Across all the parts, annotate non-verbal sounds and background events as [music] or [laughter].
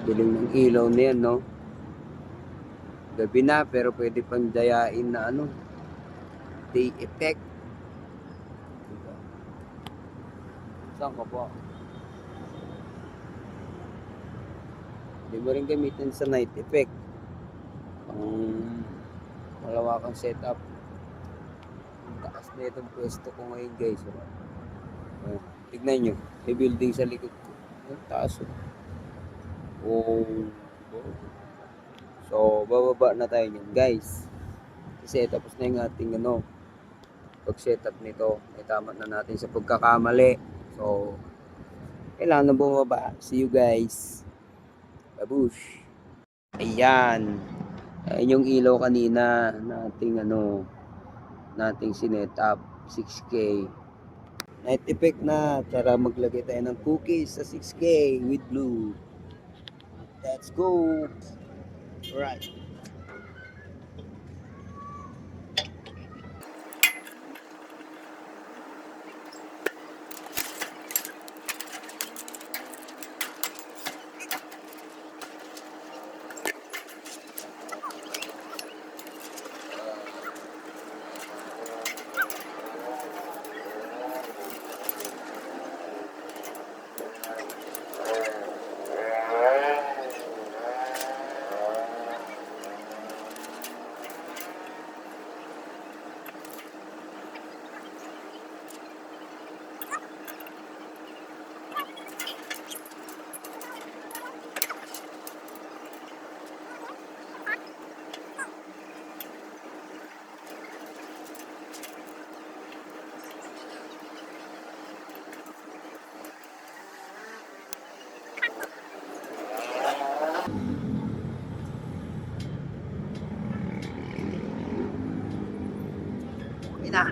Biling ng ilaw na yan, no? Gabi na, pero pwede pang dayain na ano, day effect. Diba? Saan ka po? Hindi mo rin gamitin sa night effect. Pang malawakang setup. Ang taas na itong pwesto ko ngayon guys. Oh. Oh, tignan nyo. May building sa likod ko. Ang taas oh. Oh. So, bababa na tayo niyan guys. Kasi tapos na yung ating ano, pag setup nito. May tama na natin sa pagkakamali. So, kailangan na bumaba. See you guys. Babush. Ayan. Ayan yung ilaw kanina nating ano, nating sinet up 6K. Night effect na. Tara maglagay tayo ng cookies sa 6K with blue. Let's go. Alright. Na.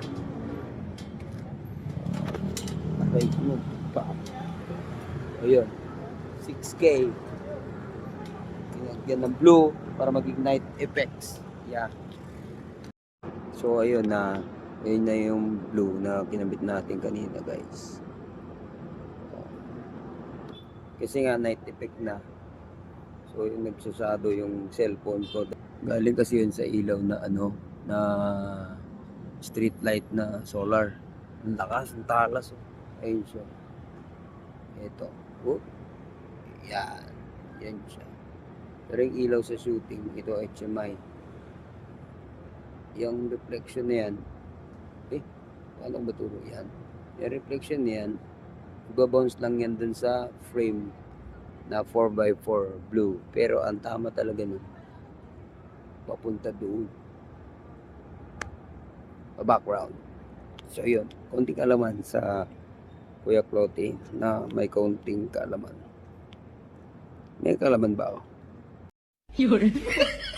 Okay, ano pa? Ayun. 6K. Kinagyan ng blue para mag-ignite effects. Yeah. So, ayun na. Ayun na yung blue na kinabit natin kanina, guys. Kasi nga, night effect na. So, yung nagsasado yung cellphone ko. Galing kasi yun sa ilaw na ano, na street light na solar. Ang lakas, ang talas. Oh. Ayun siya. Ito. Oh. Yan. Yan siya. Pero yung ilaw sa shooting, ito HMI. Yung reflection na yan, eh, paano ba turo yan? Yung reflection na yan, ibabounce lang yan dun sa frame na 4x4 blue. Pero ang tama talaga nun, papunta doon. Background. So yun, konting kalaman sa Kuya Clothing na may konting kaalaman. May kaalaman ba ako? Yun. [laughs]